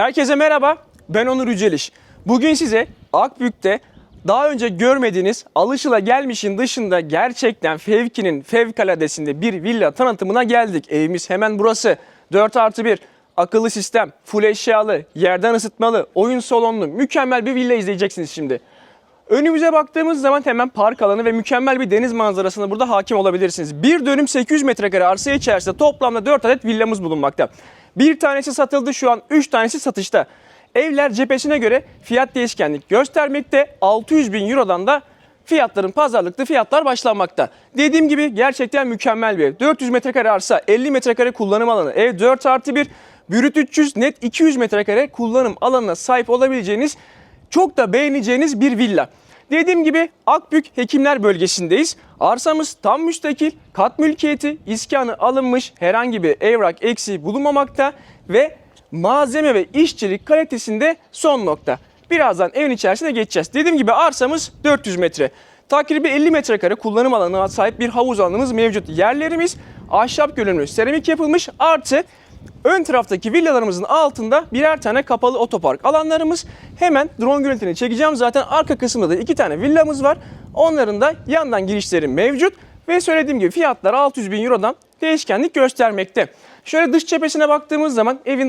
Herkese merhaba, ben Onur Yüceliş. Bugün size Akbük'te daha önce görmediğiniz alışılagelmişin dışında gerçekten fevkinin fevkaladesinde bir villa tanıtımına geldik. Evimiz hemen burası. 4 artı 1, akıllı sistem, full eşyalı, yerden ısıtmalı, oyun salonlu, mükemmel bir villa izleyeceksiniz şimdi. Önümüze baktığımız zaman hemen park alanı ve mükemmel bir deniz manzarasına burada hakim olabilirsiniz. Bir dönüm 800 metrekare arsa içerisinde toplamda 4 adet villamız bulunmakta. Bir tanesi satıldı şu an 3 tanesi satışta. Evler cephesine göre fiyat değişkenlik göstermekte. 600 bin eurodan da fiyatların pazarlıklı fiyatlar başlanmakta. Dediğim gibi gerçekten mükemmel bir ev. 400 metrekare arsa, 50 metrekare kullanım alanı, ev 4 artı 1, bürüt 300, net 200 metrekare kullanım alanına sahip olabileceğiniz çok da beğeneceğiniz bir villa. Dediğim gibi Akbük Hekimler bölgesindeyiz. Arsamız tam müstakil, kat mülkiyeti, iskanı alınmış, herhangi bir evrak eksiği bulunmamakta ve malzeme ve işçilik kalitesinde son nokta. Birazdan evin içerisine geçeceğiz. Dediğim gibi arsamız 400 metre. Takribi 50 metrekare kullanım alanına sahip bir havuz alanımız mevcut. Yerlerimiz ahşap görünümlü seramik yapılmış artı Ön taraftaki villalarımızın altında birer tane kapalı otopark alanlarımız. Hemen drone görüntülerini çekeceğim. Zaten arka kısımda da iki tane villamız var. Onların da yandan girişleri mevcut. Ve söylediğim gibi fiyatlar 600 bin Euro'dan değişkenlik göstermekte. Şöyle dış cephesine baktığımız zaman evin